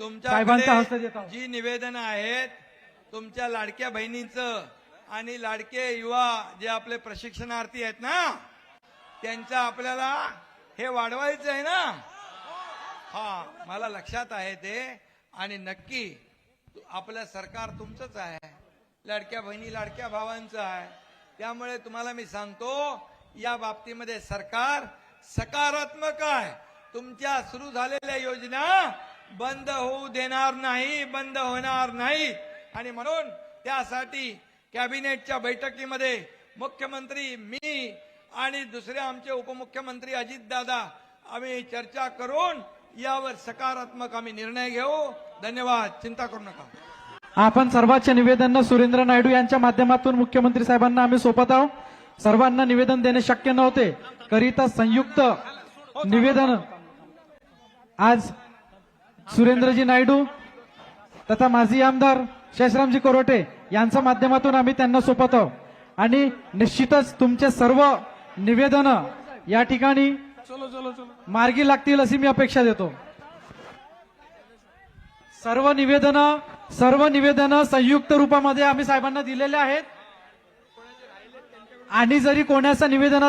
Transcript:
तुमच्याकडे जी निवेदन आहेत तुमच्या लाडक्या बहिणींचं आणि लाडके युवा जे आपले प्रशिक्षणार्थी आहेत ना त्यांचं आपल्याला हे वाढवायचं आहे ना? हा मला लक्षात आहे ते. आणि नक्की आपलं सरकार तुमचंच आहे. लाडक्या बहिणी लाडक्या भावांचं आहे. त्यामुळे तुम्हाला मी सांगतो या बाबतीमध्ये सरकार सकारात्मक आहे. तुमच्या सुरू झालेल्या योजना बंद होऊ देणार नाही बंद होणार नाही. आणि म्हणून त्यासाठी कॅबिनेटच्या बैठकीमध्ये मुख्यमंत्री मी आणि दुसरे आमचे उपमुख्यमंत्री अजितदादा आम्ही चर्चा करून यावर सकारात्मक आम्ही निर्णय घेऊ. धन्यवाद. चिंता करू नका. आपण सर्वांचे निवेदन सुरेंद्र नायडू यांच्या माध्यमातून मुख्यमंत्री साहेबांना आम्ही सोपत आहोत. सर्वांना निवेदन देणे शक्य नव्हते. करिता संयुक्त निवेदन. आज सुरेंद्रजी नायडू तथा माजी आमदार शेषरामजी कोरोटे यांच्या माध्यमातून आम्ही त्यांना सोपत आणि निश्चितच तुमचे सर्व निवेदन या ठिकाणी मार्गी लागतील अशी मी अपेक्षा देतो. सर्व निवेदन सर्व निवेदन संयुक्त रूपामध्ये आम्ही साहेबांना दिलेले आहेत. आणि जरी कोणाचं निवेदन